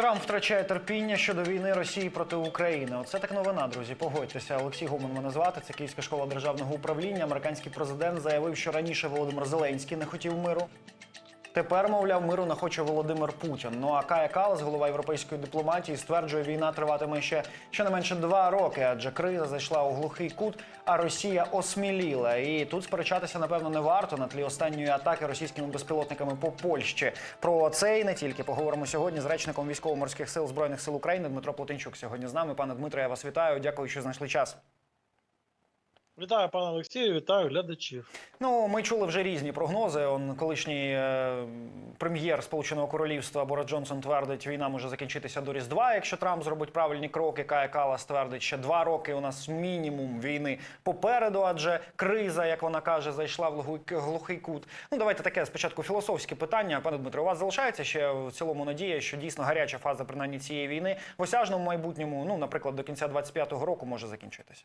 Трамп втрачає терпіння щодо війни Росії проти України. Оце так новина, друзі. Погодьтеся. Олексій Гоман мене звати. Це Київська школа державного управління. Американський президент заявив, що раніше Володимир Зеленський не хотів миру. Тепер, мовляв, миру не хоче Володимир Путін. Ну а Кая Калас, голова європейської дипломатії, стверджує, війна триватиме ще щонайменше два роки, адже криза зайшла у глухий кут, а Росія осміліла. І тут сперечатися, напевно, не варто на тлі останньої атаки російськими безпілотниками по Польщі. Про це і не тільки поговоримо сьогодні з речником військово-морських сил збройних сил України Дмитро Плотинчук. Сьогодні з нами. Пане Дмитро, я вас вітаю. Дякую, що знайшли час. Вітаю, пане Олексію, вітаю глядачів. Ну, ми чули вже різні прогнози. Он колишній е, прем'єр Сполученого Королівства Борис Джонсон твердить, війна може закінчитися до Різдва, якщо Трамп зробить правильні кроки. Кая Калас твердить, ще два роки у нас мінімум війни попереду, адже криза, як вона каже, зайшла в глухий кут. Ну, давайте таке спочатку філософське питання. Пане Дмитро, у вас залишається ще в цілому надія, що дійсно гаряча фаза принаймні цієї війни в осяжному майбутньому, ну, наприклад, до кінця 25-го року може закінчитися.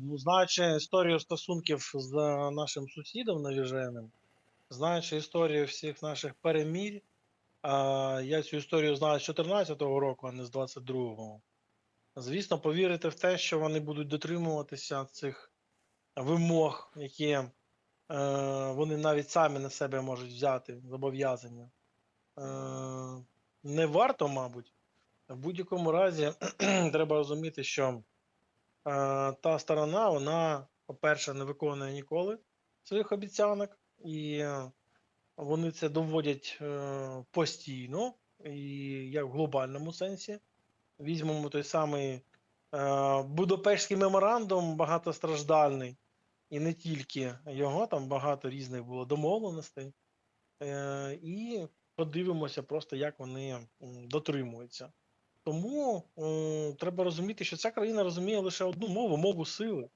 Ну, знаючи історію стосунків з нашим сусідом навіженим, знаючи історію всіх наших перемірь, я цю історію знаю з 14-го року, а не з 22-го. Звісно, повірити в те, що вони будуть дотримуватися цих вимог, які е, вони навіть самі на себе можуть взяти зобов'язання. Е, не варто, мабуть. В будь-якому разі треба розуміти, що е, та сторона, вона, по-перше, не виконує ніколи своїх обіцянок, і е, вони це доводять е, постійно, і як в глобальному сенсі. Візьмемо той самий е, Будапештський меморандум багатостраждальний, і не тільки його, там багато різних було домовленостей. Е, і подивимося просто, як вони дотримуються. Тому е, треба розуміти, що ця країна розуміє лише одну мову мову сили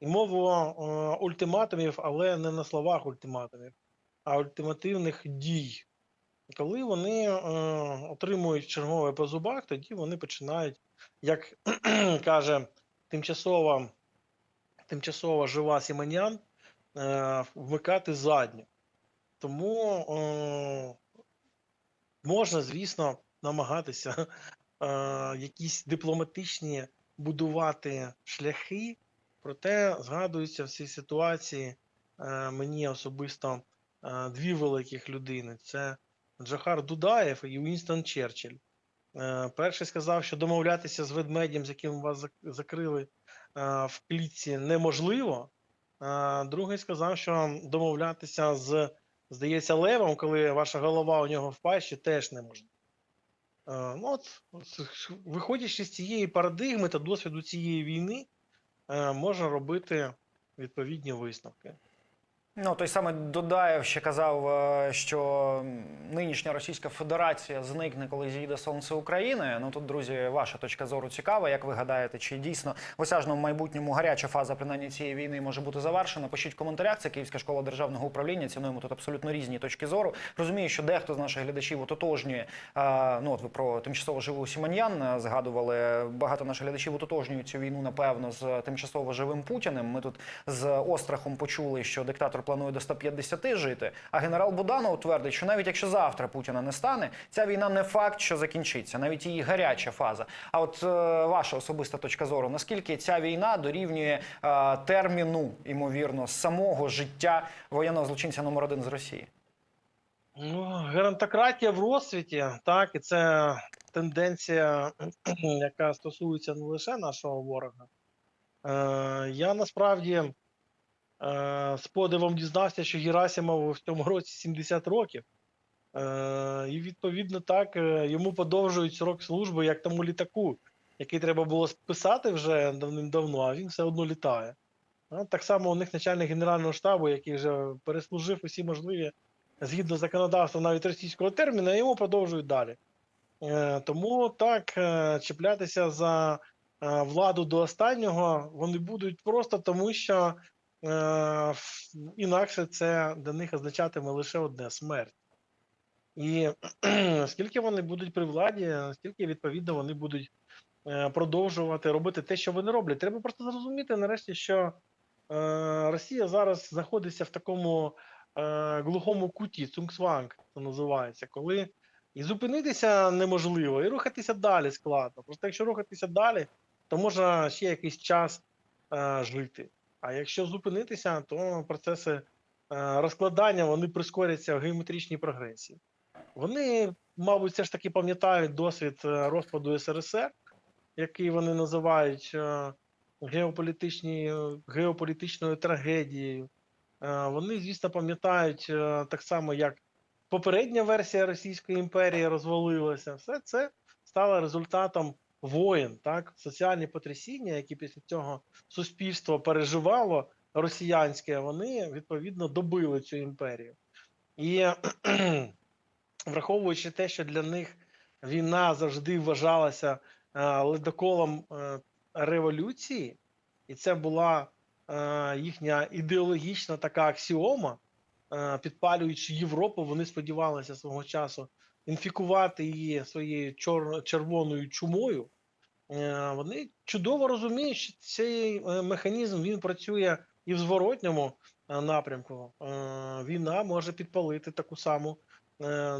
і мову е, ультиматумів, але не на словах ультиматумів, а ультимативних дій. Коли вони е, отримують чергове по зубах, тоді вони починають, як каже тимчасова, тимчасова жива Сіманян, е, вмикати задню. Тому е, можна, звісно, намагатися якісь дипломатичні будувати шляхи, проте згадуються в цій ситуації е, мені особисто е, дві великих людини: це Джохар Дудаєв і Уінстон Черчилль. Е, перший сказав, що домовлятися з ведмедем, з яким вас закрили е, в клітці, неможливо. Другий сказав, що домовлятися з, здається, левом, коли ваша голова у нього в пащі, теж неможливо. Е, Ну, от, виходячи з цієї парадигми та досвіду цієї війни, е, можна робити відповідні висновки. Ну, той самий Дудаєв ще казав, е, що нинішня Російська Федерація зникне, коли зійде сонце України. Ну тут, друзі, ваша точка зору цікава. Як ви гадаєте, чи дійсно в осяжному майбутньому гаряча фаза принаймні цієї війни може бути завершена? Пишіть в коментарях. Це Київська школа державного управління. Цінуємо тут абсолютно різні точки зору. Розумію, що дехто з наших глядачів ототожнює. е, Ну, от ви про тимчасово живу Сіманьян е, згадували. Багато наших глядачів ототожнюють цю війну, напевно, з тимчасово живим Путіним. Ми тут з острахом почули, що диктатор планує до 150 жити. А генерал Буданов твердить, що навіть якщо завтра Путіна не стане, ця війна не факт, що закінчиться, навіть її гаряча фаза. А от е, ваша особиста точка зору, наскільки ця війна дорівнює е, терміну, ймовірно, самого життя воєнного злочинця номер один з Росії? Ну, геронтократія в розцвіті, так, і це тенденція, яка стосується не лише нашого ворога. Е, я насправді з подивом дізнався, що Герасимову в цьому році 70 років. Е, і відповідно так е, йому подовжують срок служби, як тому літаку, який треба було списати вже давним-давно, а він все одно літає. Так само у них начальник Генерального штабу, який вже переслужив усі можливі згідно законодавства навіть російського терміну, йому продовжують далі. Е, тому так е, чіплятися за е, владу до останнього вони будуть просто тому, що е, інакше це для них означатиме лише одне смерть. І скільки вони будуть при владі, стільки відповідно вони будуть е, продовжувати робити те, що вони роблять. Треба просто зрозуміти нарешті, що е, Росія зараз знаходиться в такому е, глухому куті, цунгсванг, це називається, коли І зупинитися неможливо, і рухатися далі складно. Просто якщо рухатися далі, то можна ще якийсь час е, жити. А якщо зупинитися, то процеси е, розкладання вони прискоряться в геометричній прогресії. Вони, мабуть, все ж таки пам'ятають досвід е, розпаду СРСР, який вони називають е, геополітичною трагедією. Вони, звісно, пам'ятають так само, як попередня версія Російської імперії розвалилася. Все це стало результатом воєн, так, соціальні потрясіння, які після цього суспільство переживало росіянське, вони відповідно добили цю імперію. І враховуючи те, що для них війна завжди вважалася е, ледоколом е, революції, і це була е, їхня ідеологічна така аксіома, е, підпалюючи Європу, вони сподівалися свого часу інфікувати її своєю чор- червоною чумою. Е, Вони чудово розуміють, що цей е, механізм він працює і в зворотньому е, напрямку. Війна може підпалити таку саму,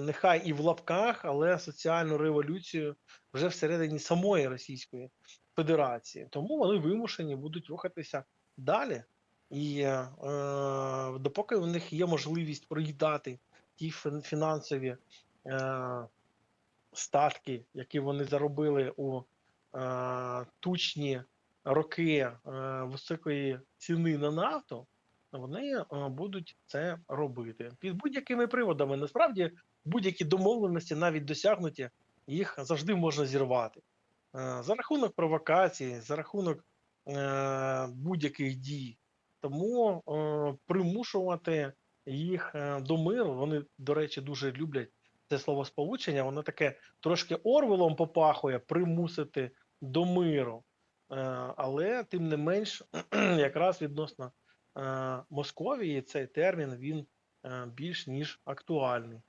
нехай і в лапках, але соціальну революцію вже всередині самої Російської Федерації. Тому вони вимушені будуть рухатися далі. І е, допоки в них є можливість проїдати ті фінансові статки, які вони заробили у е, тучні роки е, високої ціни на нафту, вони е, будуть це робити під будь-якими приводами. Насправді будь-які домовленості, навіть досягнуті, їх завжди можна зірвати. Е, За рахунок провокації, за рахунок е, будь-яких дій. Тому е, примушувати їх е, до миру, вони, до речі, дуже люблять це словосполучення, воно таке трошки Орвелом попахує примусити до миру. Е, але тим не менш, якраз відносно е, Московії цей термін він е, більш ніж актуальний.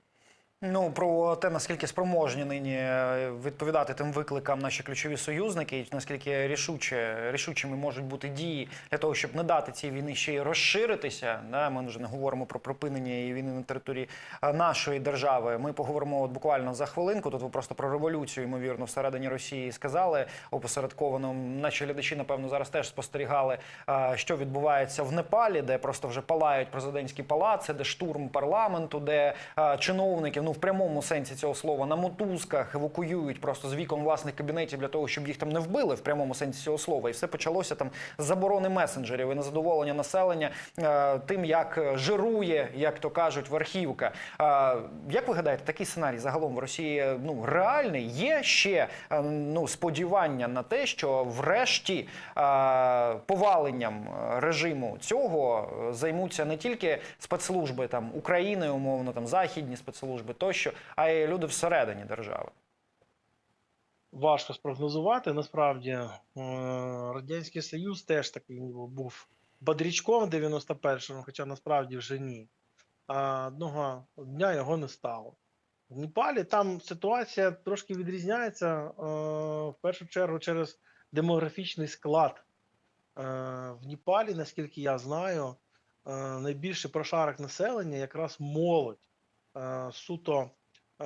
Ну про те, наскільки спроможні нині е, відповідати тим викликам наші ключові союзники, і наскільки рішуче рішучими можуть бути дії для того, щоб не дати цій війни ще й розширитися. Да, ми вже не говоримо про припинення її війни на території е, нашої держави. Ми поговоримо от буквально за хвилинку. Тут ви просто про революцію, ймовірно, всередині Росії сказали опосередковано. Наші глядачі, напевно, зараз теж спостерігали, е, що відбувається в Непалі, де просто вже палають президентські палаци, де штурм парламенту, де е, чиновників, ну в прямому сенсі цього слова, на мотузках евакуюють просто з вікон власних кабінетів для того, щоб їх там не вбили в прямому сенсі цього слова. І все почалося там з заборони месенджерів і незадоволення населення е, тим, як е, жирує, як то кажуть, верхівка. Е, як ви гадаєте, такий сценарій загалом в Росії е, ну реальний? Є ще е, ну сподівання на те, що врешті е, поваленням е, режиму цього займуться не тільки спецслужби там України, умовно там західні спецслужби тощо, а й люди всередині держави. Важко спрогнозувати. Насправді, Е, Радянський Союз теж такий був бодрячком в 91-му, хоча насправді вже ні. А одного дня його не стало. В Непалі там ситуація трошки відрізняється е, в першу чергу через демографічний склад. Е, В Непалі, наскільки я знаю, найбільший прошарок населення якраз молодь. Е, Суто, е,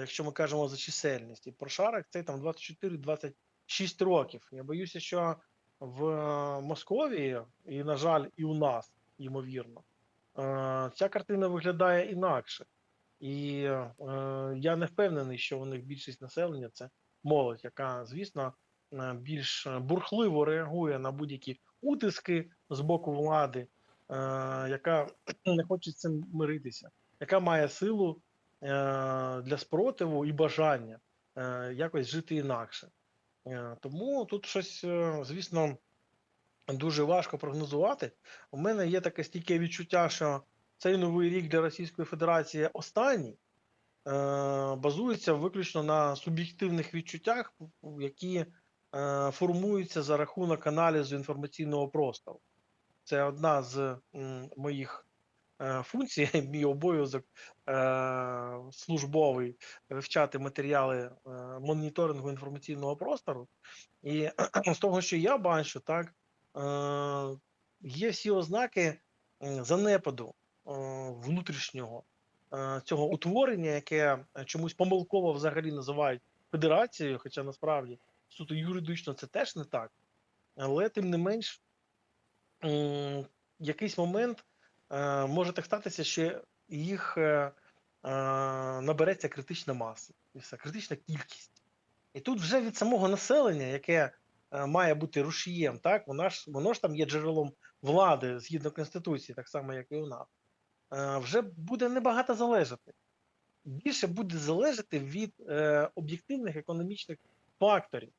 якщо ми кажемо за чисельність, і прошарок це там 24-26 років. Я боюся, що в Московії, і, на жаль, і у нас, ймовірно, е, ця картина виглядає інакше. І я не впевнений, що у них більшість населення це молодь, яка, звісно, більш бурхливо реагує на будь-які утиски з боку влади, яка не хоче з цим миритися, яка має силу е, для спротиву і бажання е, якось жити інакше. Е, Тому тут щось, звісно, дуже важко прогнозувати. У мене є таке стійке відчуття, що цей новий рік для Російської Федерації останній базується виключно на суб'єктивних відчуттях, які формуються за рахунок аналізу інформаційного простору. Це одна з моїх е, функцій, мій обов'язок е, службовий вивчати матеріали е, моніторингу інформаційного простору. І з того, що я бачу, так е, є всі ознаки занепаду е, внутрішнього е, цього утворення, яке е, чомусь помилково взагалі називають федерацією, хоча насправді суто юридично це теж не так. Але тим не менш, якийсь момент е, може так статися, що їх е, е, набереться критична маса, критична кількість. І тут вже від самого населення, яке е, має бути рушієм, так, воно ж, воно ж там є джерелом влади згідно Конституції, так само, як і у нас, е, вже буде небагато залежати. Більше буде залежати від е, об'єктивних економічних факторів.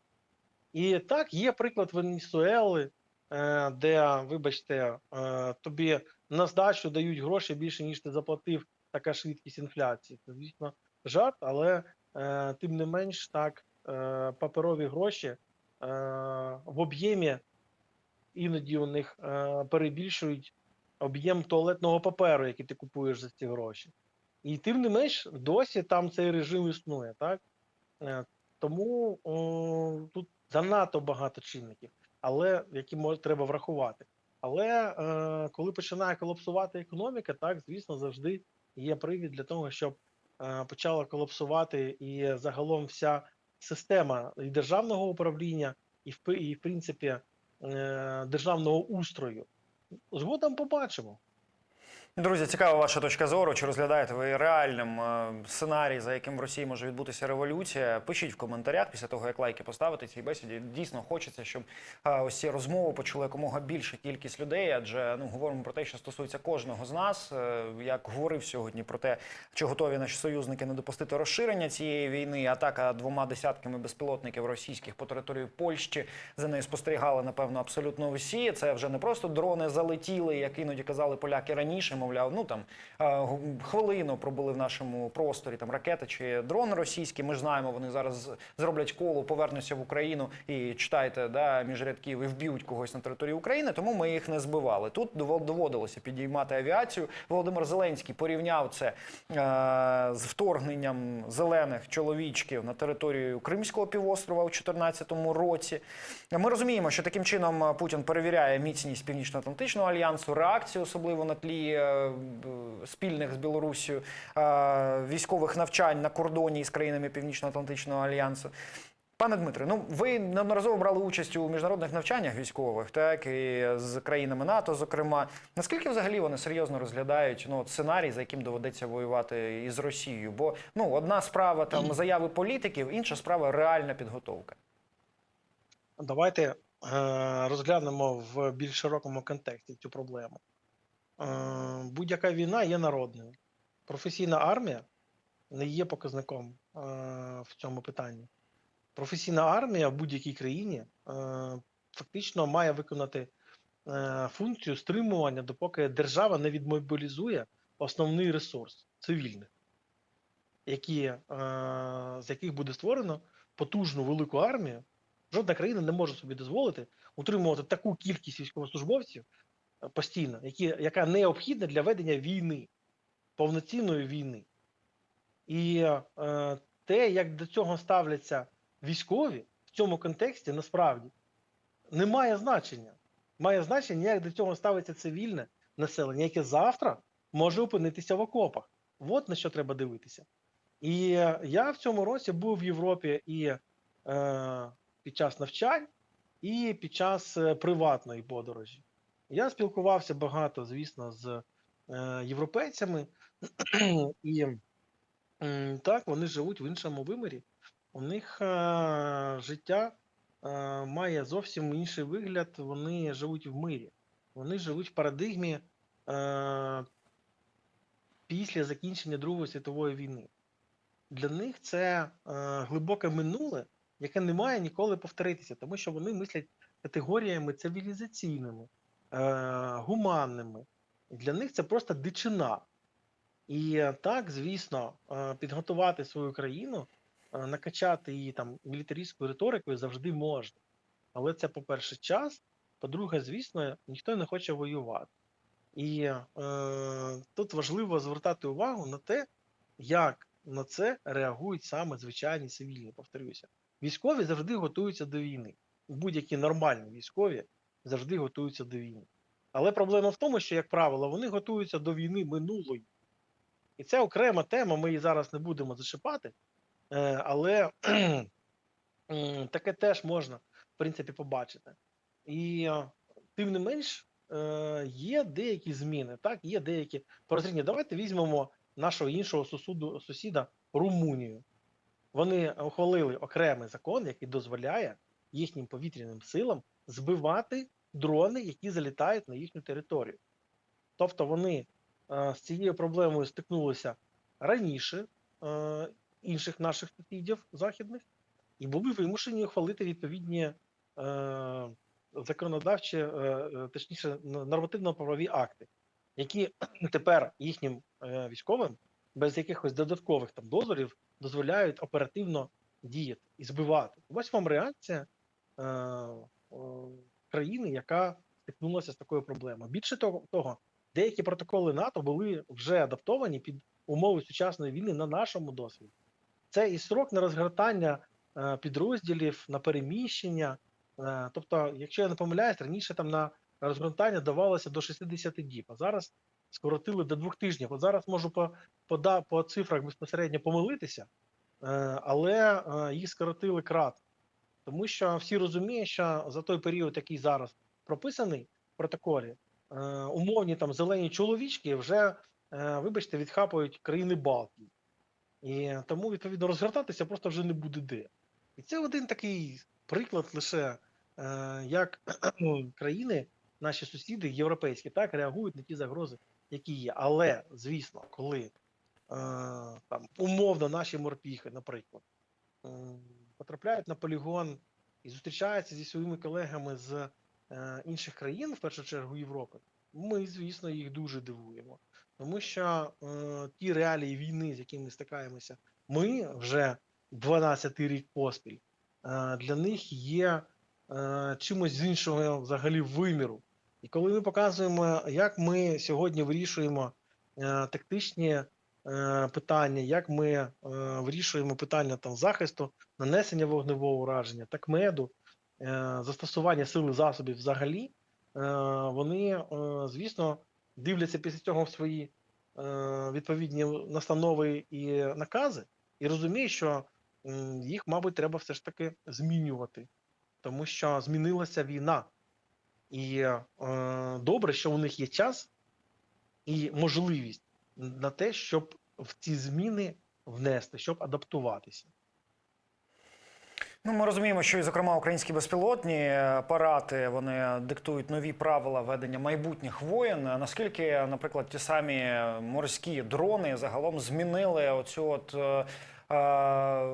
І так, є приклад Венесуели, е, де, вибачте, е, тобі на здачу дають гроші більше, ніж ти заплатив, така швидкість інфляції. Це, звісно, жарт, але е, тим не менш, так, е, паперові гроші е, в об'ємі іноді у них е, перебільшують об'єм туалетного паперу, який ти купуєш за ці гроші. І тим не менш, досі там цей режим існує, так? Е, тому о, тут занадто багато чинників, але які мож, треба врахувати. Але е, коли починає колапсувати економіка, так, звісно, завжди є привід для того, щоб е, почала колапсувати і загалом вся система і державного управління, і в, і, в принципі е, державного устрою. Згодом побачимо. Друзі, цікава ваша точка зору. Чи розглядаєте ви реальним е, сценарій, за яким в Росії може відбутися революція? Пишіть в коментарях після того, як лайки поставити цій бесіді. Дійсно хочеться, щоб е, ось ці розмови почули якомога більша кількість людей, адже ну говоримо про те, що стосується кожного з нас. Е, Як говорив сьогодні про те, чи готові наші союзники не допустити розширення цієї війни. Атака двома десятками безпілотників російських по території Польщі за нею спостерігали напевно абсолютно всі. Це вже не просто дрони залетіли, як іноді казали поляки раніше. Мовляв, ну там е, хвилину пробули в нашому просторі там ракети чи дрон російський. Ми ж знаємо, вони зараз зроблять коло, повернуться в Україну і читайте да, між рядків і вб'ють когось на території України. Тому ми їх не збивали. Тут дово- доводилося підіймати авіацію. Володимир Зеленський порівняв це е, з вторгненням зелених чоловічків на територію Кримського півострова у 2014 році. Ми розуміємо, що таким чином е, Путін перевіряє міцність Північно-Атлантичного альянсу, реакцію, особливо на тлі е, спільних з Білоруссю е, військових навчань на кордоні із країнами Північно-Атлантичного альянсу. Пане Дмитре, ну ви неодноразово брали участь у міжнародних навчаннях військових, так і з країнами НАТО, зокрема. Наскільки взагалі вони серйозно розглядають ну, сценарій, за яким доведеться воювати із Росією? Бо ну одна справа там заяви політиків, інша справа реальна підготовка. Давайте е, розглянемо в більш широкому контексті цю проблему. Е, будь-яка війна є народною. Професійна армія не є показником е, в цьому питанні. Професійна армія в будь-якій країні е, фактично має виконати е, функцію стримування, допоки держава не відмобілізує основний ресурс цивільних, які, з яких буде створено потужну велику армію. Жодна країна не може собі дозволити утримувати таку кількість військовослужбовців постійно, які, яка необхідна для ведення війни, повноцінної війни. І е, те, як до цього ставляться військові в цьому контексті, насправді не має значення. Має значення, як до цього ставиться цивільне населення, яке завтра може опинитися в окопах. От на що треба дивитися. І я в цьому році був в Європі і е, під час навчань, і під час е, приватної подорожі. Я спілкувався багато, звісно, з е, європейцями, і так, вони живуть в іншому вимірі. У них е, життя е, має зовсім інший вигляд, вони живуть в мирі. Вони живуть в парадигмі після закінчення Другої світової війни. Для них це глибоке минуле, яке не має ніколи повторитися, тому що вони мислять категоріями цивілізаційними, гуманними. Для них це просто дичина. І е, так, звісно, е, підготувати свою країну, е, накачати її там мілітаристською риторикою завжди можна. Але це, по-перше, час. По-друге, звісно, ніхто не хоче воювати. І е, тут важливо звертати увагу на те, як на це реагують саме звичайні цивільні, повторюся. Військові завжди готуються до війни. Будь-які нормальні військові завжди готуються до війни. Але проблема в тому, що, як правило, вони готуються до війни минулої. І це окрема тема, ми її зараз не будемо зачіпати, е, але таке теж можна, в принципі, побачити. І е, тим не менш, е, є деякі зміни, так, є деякі порозріння. Давайте візьмемо нашого іншого сусіду, сусіда Румунію. Вони ухвалили окремий закон, який дозволяє їхнім повітряним силам збивати дрони, які залітають на їхню територію. Тобто вони е, з цією проблемою стикнулися раніше е, інших наших сусідів західних і були вимушені ухвалити відповідні е, законодавчі, точніше, нормативно-правові акти, які тепер їхнім військовим без якихось додаткових там дозволів дозволяють оперативно діяти і збивати. Ось вам реакція країни, яка стикнулася з такою проблемою. Більше того, деякі протоколи НАТО були вже адаптовані під умови сучасної війни на нашому досвіді. Це і срок на розгортання е, підрозділів, на переміщення. Е, тобто, якщо я не помиляюсь, раніше там на розгортання давалося до 60 діб, а зараз скоротили до двох тижнів. От зараз можу по, по, по цифрах безпосередньо помилитися, е, але їх скоротили крат. Тому що всі розуміють, що за той період, який зараз прописаний в протоколі, е, умовні там зелені чоловічки вже, е, вибачте, відхапують країни Балтії. І тому, відповідно, розгортатися просто вже не буде де. І це один такий приклад лише, е, як країни, наші сусіди європейські, так реагують на ті загрози, які є. Але, звісно, коли там умовно наші морпіхи, наприклад, потрапляють на полігон і зустрічаються зі своїми колегами з е, інших країн, в першу чергу Європи, ми, звісно, їх дуже дивуємо. Тому що е, ті реалії війни, з якими стикаємося, ми вже 12-й рік поспіль, е, для них є е, чимось з іншого взагалі виміру. І коли ми показуємо, як ми сьогодні вирішуємо е, тактичні питання, як ми е, вирішуємо питання там захисту, нанесення вогневого ураження, так меду, е, застосування сили засобів взагалі, е, вони, е, звісно, дивляться після цього свої е, відповідні настанови і накази, і розуміють, що їх, мабуть, треба все ж таки змінювати, тому що змінилася війна. І е, добре, що у них є час і можливість на те, щоб в ці зміни внести, щоб адаптуватися. Ну, ми розуміємо, що і зокрема українські безпілотні апарати вони диктують нові правила ведення майбутніх воєн. Наскільки, наприклад, ті самі морські дрони загалом змінили оцю от е, е,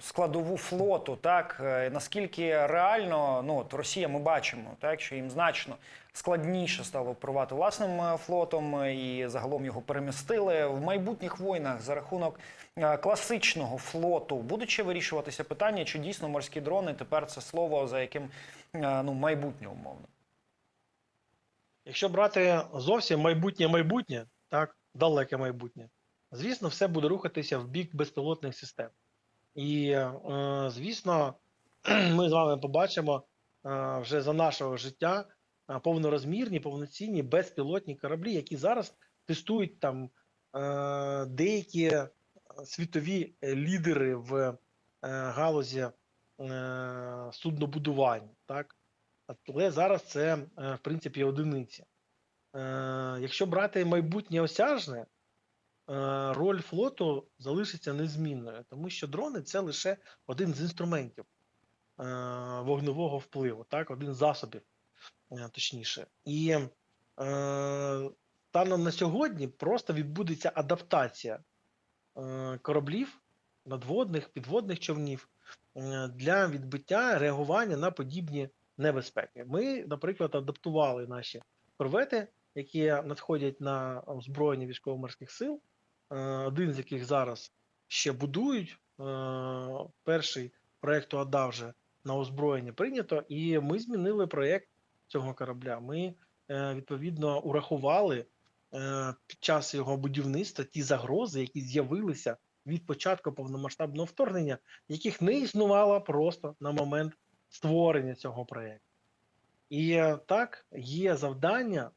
складову флоту, так Е, наскільки реально, ну от Росія, ми бачимо, так що їм значно складніше стало керувати власним е, флотом е, і загалом його перемістили в майбутніх воїнах за рахунок е, класичного флоту. Будуть ще вирішуватися питання, чи дійсно морські дрони тепер це слово, за яким ну майбутнє умовно. Якщо брати зовсім майбутнє майбутнє, так, далеке майбутнє, звісно, все буде рухатися в бік безпілотних систем. І, звісно, ми з вами побачимо вже за нашого життя повнорозмірні, повноцінні безпілотні кораблі, які зараз тестують там е, деякі е, світові е, лідери в е, галузі е, суднобудування. Так? Але зараз це, е, в принципі, одиниці. Е, Якщо брати майбутнє осяжне, е, роль флоту залишиться незмінною, тому що дрони це лише один з інструментів е, вогневого впливу, так, один з засобів, е, точніше. І е, станом на сьогодні просто відбудеться адаптація е, кораблів, надводних, підводних човнів е, для відбиття реагування на подібні небезпеки. Ми, наприклад, адаптували наші корвети, які надходять на озброєння військово-морських сил, е, один з яких зараз ще будують. е, Перший проєкту АДА вже на озброєння прийнято, і ми змінили проєкт цього корабля. Ми е, відповідно урахували е, під час його будівництва ті загрози, які з'явилися від початку повномасштабного вторгнення, яких не існувало просто на момент створення цього проєкту. І е, так, є завдання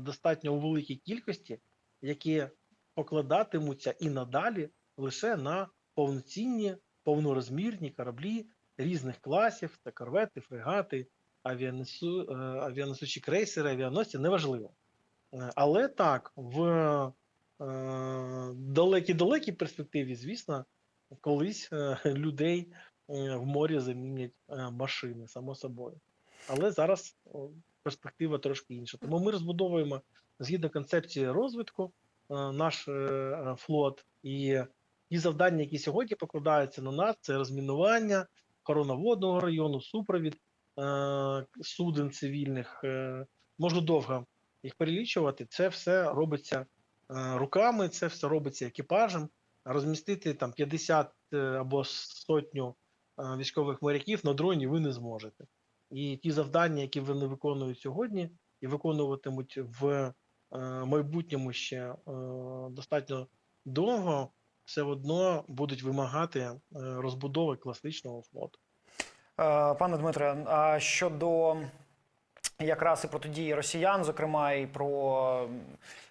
достатньо у великій кількості, які покладатимуться і надалі лише на повноцінні, повнорозмірні кораблі різних класів, це корвети, фрегати, авіанесу, е, авіанесучі крейсери, авіаносці, неважливо. Е, Але так, в е, далекій-далекій перспективі, звісно, колись людей в морі замінять машини, само собою. Але зараз перспектива трошки інша. Тому ми розбудовуємо згідно концепції розвитку наш флот і ті завдання, які сьогодні покладаються на нас, це розмінування, охорона водного району, супровід суден цивільних. Е, можу довго їх перелічувати. Це все робиться е, руками, це все робиться екіпажем. Розмістити там 50 е, або сотню е, військових моряків на дроні ви не зможете. І ті завдання, які вони виконують сьогодні, і виконуватимуть в е, майбутньому ще е, достатньо довго, все одно будуть вимагати е, розбудови класичного флоту. Е, Пане Дмитре, а щодо якраз і протидії росіян, зокрема, і про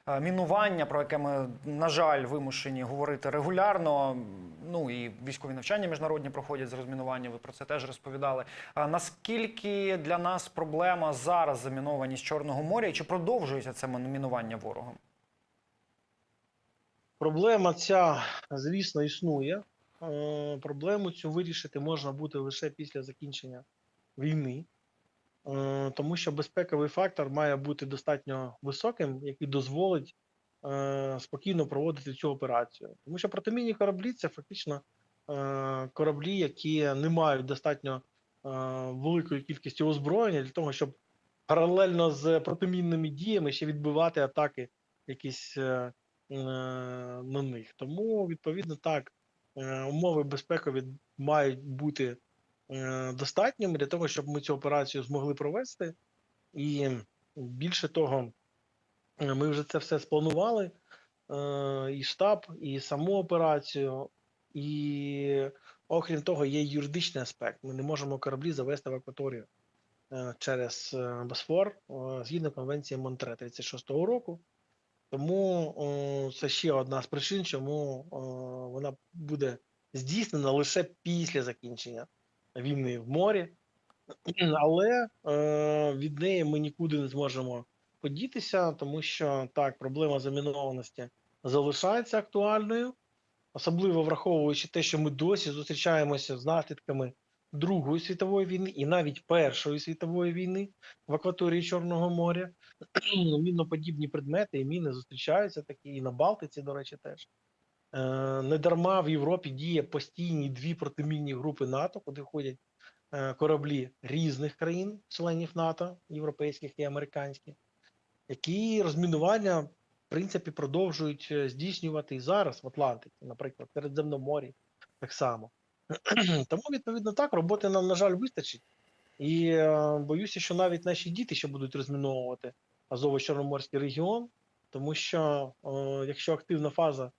е, мінування, про яке ми, на жаль, вимушені говорити регулярно. Ну і військові навчання міжнародні проходять з розмінування. Ви про це теж розповідали. А наскільки для нас проблема зараз замінованість Чорного моря? І чи продовжується це мінування ворогом? Проблема ця, звісно, існує. Е, Проблему цю вирішити можна буде лише після закінчення війни, Е, тому що безпековий фактор має бути достатньо високим, який дозволить е, спокійно проводити цю операцію. Тому що протимінні кораблі це фактично кораблі, які не мають достатньо великої кількості озброєння для того, щоб паралельно з протимінними діями ще відбивати атаки якісь. на них. Тому, відповідно, так, умови безпекові мають бути е, достатніми для того, щоб ми цю операцію змогли провести. І більше того, е, ми вже це все спланували. е, І штаб, і саму операцію, і окрім того, є юридичний аспект. Ми не можемо кораблі завести в акваторію е, через е, Босфор е, згідно конвенції Монтре 36-го року. Тому о, це ще одна з причин, чому о, вона буде здійснена лише після закінчення війни в морі. Але е, від неї ми нікуди не зможемо подітися, тому що так, проблема замінованості залишається актуальною, особливо враховуючи те, що ми досі зустрічаємося з наслідками Другої світової війни і навіть Першої світової війни в акваторії Чорного моря. Міноподібні предмети і міни зустрічаються такі, і на Балтиці, до речі, теж. Е, Недарма в Європі діє постійні дві протимінні групи НАТО, куди входять е, кораблі різних країн, членів НАТО, європейських і американських, які розмінування, в принципі, продовжують е, здійснювати і зараз в Атлантиці, наприклад, в Середземноморі так само. Тому, відповідно, так, роботи нам, на жаль, вистачить. І е, боюся, що навіть наші діти ще будуть розміновувати Азово-Чорноморський регіон, тому що е, якщо активна фаза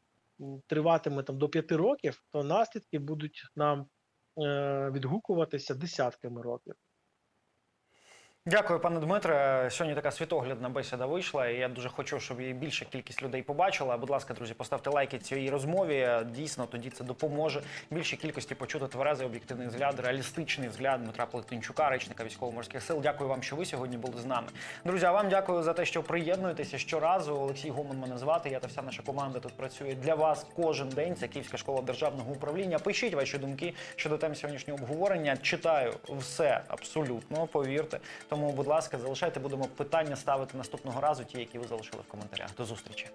триватиме там до 5 років, то наслідки будуть нам е, відгукуватися десятками років. Дякую, пане Дмитре. Сьогодні така світоглядна бесіда вийшла. і Я дуже хочу, щоб її більша кількість людей побачила. Будь ласка, друзі, поставте лайки цій розмові. Дійсно, тоді це допоможе більшій кількості почути тверезий об'єктивний взгляд, реалістичний взгляд Дмитра Плетенчука, речника військово-морських сил. Дякую вам, що ви сьогодні були з нами. Друзі, а вам дякую за те, що приєднуєтеся щоразу. Олексій Гоман мене звати. Я та вся наша команда тут працює для вас кожен день. Це Київська школа державного управління. Пишіть ваші думки щодо тем сьогоднішнього обговорення. Читаю все абсолютно, повірте. Тому, будь ласка, залишайте, будемо питання ставити наступного разу, ті, які ви залишили в коментарях. До зустрічі.